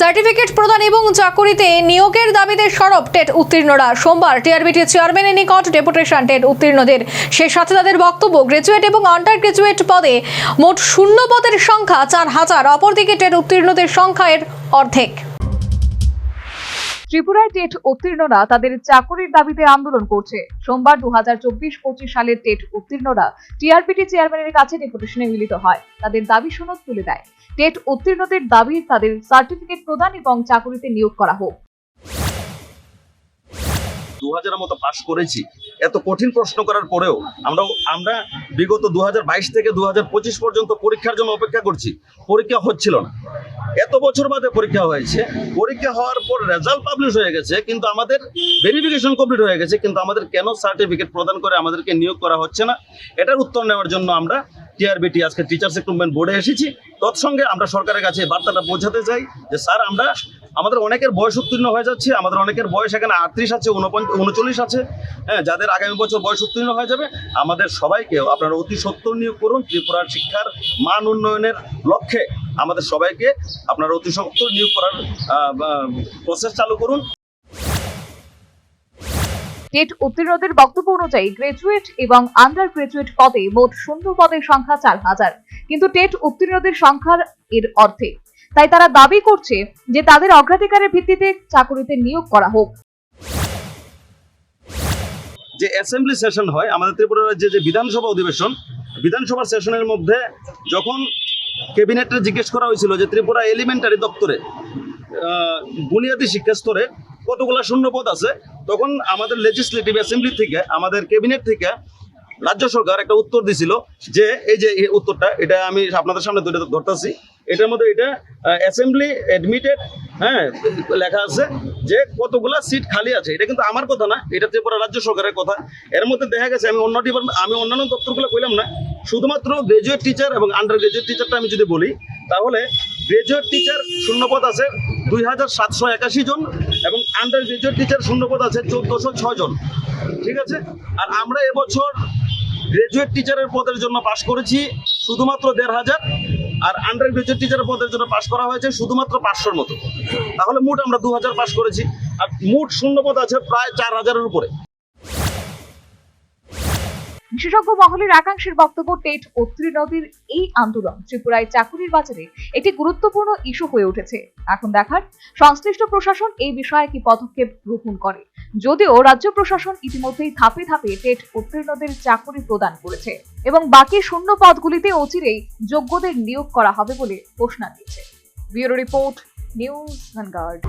Certificate প্রদান এবং চাকরিতে নিয়োগের দাবিতে সরব টেট উত্তীর্ণরা। সোমবার টিআরবিটি চেয়ারম্যানের নিকট ডেপুটেশন টেট উত্তীর্ণদের। সে সাথে তাদের বক্তব্য, গ্রাজুয়েট এবং আন্ডার গ্রাজুয়েট পদে মোট শূন্য পদের সংখ্যা চার হাজার, অপরদিকে টেট উত্তীর্ণদের সংখ্যা এর অর্ধেক। ত্রিপুরায় টেট উত্তীর্ণরা তাদের চাকরির দাবিতে আন্দোলন করছে। সোমবার দু হাজার চব্বিশ পঁচিশ সালের টেট উত্তীর্ণরা টিআরপিটি চেয়ারম্যানের কাছে ডেপুটেশনে মিলিত হয়। তাদের দাবি সনদ তুলে দেয়। টেট উত্তীর্ণদের দাবি তাদের সার্টিফিকেট প্রদান এবং চাকরিতে নিয়োগ করা হোক। দু হাজারের মতো পাশ করেছি। এত কঠিন প্রশ্ন করার পরেও আমরা আমরা বিগত দুহাজার বাইশ থেকে দু হাজার পঁচিশ পর্যন্ত পরীক্ষার জন্য অপেক্ষা করছি। পরীক্ষা হচ্ছিল না। এত বছর বাদে পরীক্ষা হয়েছে। পরীক্ষা হওয়ার পর রেজাল্ট পাবলিশ হয়ে গেছে, কিন্তু আমাদের ভেরিফিকেশন কমপ্লিট হয়ে গেছে, কিন্তু আমাদের কেন সার্টিফিকেট প্রদান করে আমাদেরকে নিয়োগ করা হচ্ছে না? এটার উত্তর নেওয়ার জন্য আমরা টিআরবিটি আজকে টিচার্স রিক্রুটমেন্ট বোর্ডে এসেছি। তৎসঙ্গে আমরা সরকারের কাছে বার্তাটা পৌঁছাতে চাই যে, স্যার, আমরা, আমাদের অনেকের বয়স উত্তীর্ণ হয়ে যাচ্ছে, আমাদের অনেকের বয়স এখানে আটত্রিশ আছে উনচল্লিশ আছে। হ্যাঁ যাদের আগামী বছর বয়স উত্তীর্ণ হয়ে যাবে, আমাদের সবাইকে আপনারা অতি সত্য নিয়োগ করুন, ত্রিপুরার শিক্ষার মান উন্নয়নের লক্ষ্যে। আমাদের সবাইকে আপনারা অতি সত্তর নিয়োগ করার প্রসেস চালু করুন। টেট উত্তীর্ণদের বক্তব্য অনুযায়ী গ্রাজুয়েট এবং আন্ডার গ্রাজুয়েট পদে মোট শূন্য পদের সংখ্যা চার হাজার। কিন্তু টেট উত্তীর্ণদের সংখ্যার এর অর্ধেক। তাই তারা দাবি করছে যে তাদের অগ্রাধিকারের ভিত্তিতে চাকরিতে নিয়োগ করা হোক। যে অ্যাসেম্বলি সেশন হয় আমাদের ত্রিপুরা রাজ্যে যে বিধানসভা অধিবেশন বিধানসভার সেশনের মধ্যে যখন ক্যাবিনেটে জিজ্ঞেস করা হয়েছিল যে ত্রিপুরা এলিমেন্টারি দপ্তরে বুনিয়াদী শিক্ষা স্তরে কতগুলো শূন্যপদ আছে? তখন আমাদের লেজিসলেটিভ অ্যাসেম্বলি থেকে, আমাদের ক্যাবিনেট থেকে রাজ্য সরকার একটা উত্তর দিছিল যে, এই যে উত্তরটা, এটা আমি আপনাদের সামনে ধরে, ধরতেছি। এটার মধ্যে এটা অ্যাসেম্বলি অ্যাডমিটেড হ্যাঁ লেখা আছে যে কতগুলা সিট খালি আছে। এটা কিন্তু আমার কথা না, এটা ত্রিপুরা রাজ্য সরকারের কথা। এর মধ্যে দেখা গেছে আমি অন্য ডিপার্টমেন্ট আমি অন্যান্য দপ্তরগুলো কইলাম না শুধুমাত্র গ্রাজুয়েট টিচার এবং আন্ডার গ্রাজুয়েট টিচারটা আমি যদি বলি, তাহলে গ্রাজুয়েট টিচার শূন্যপদ আছে দুই হাজার সাতশো একাশি জন এবং আন্ডার গ্রাজুয়েট টিচার শূন্যপদ আছে চোদ্দশো ছয় জন। ঠিক আছে? আর আমরা এবছর গ্রাজুয়েট টিচারের পদের জন্য পাশ করেছি শুধুমাত্র দেড় হাজার, আর আন্ডার গ্রাজুয়েট টিচারের পদের জন্য পাশ করা হয়েছে শুধুমাত্র পাঁচশোর মতো। তাহলে মোট আমরা দু হাজার পাশ করেছি। আর মোট শূন্যপদ আছে প্রায় চার হাজারের উপরে। বিশেষজ্ঞ মহলের একাংশের বক্তব্য টেট উত্তীর্ণদের এই আন্দোলন। ত্রিপুরায় চাকুরির বাজারে একটি গুরুত্বপূর্ণ ইস্যু হয়ে উঠেছে। এখন দেখার, সংশ্লিষ্ট প্রশাসন এই বিষয়ে কি পদক্ষেপ গ্রহণ করে। যদিও রাজ্য প্রশাসন ইতিমধ্যেই ধাপে ধাপে টেট উত্তীর্ণদের চাকরি প্রদান করেছে এবং বাকি শূন্য পদগুলিতে অচিরেই যোগ্যদের নিয়োগ করা হবে বলে ঘোষণা দিয়েছে। Bureau report, news Vanguard.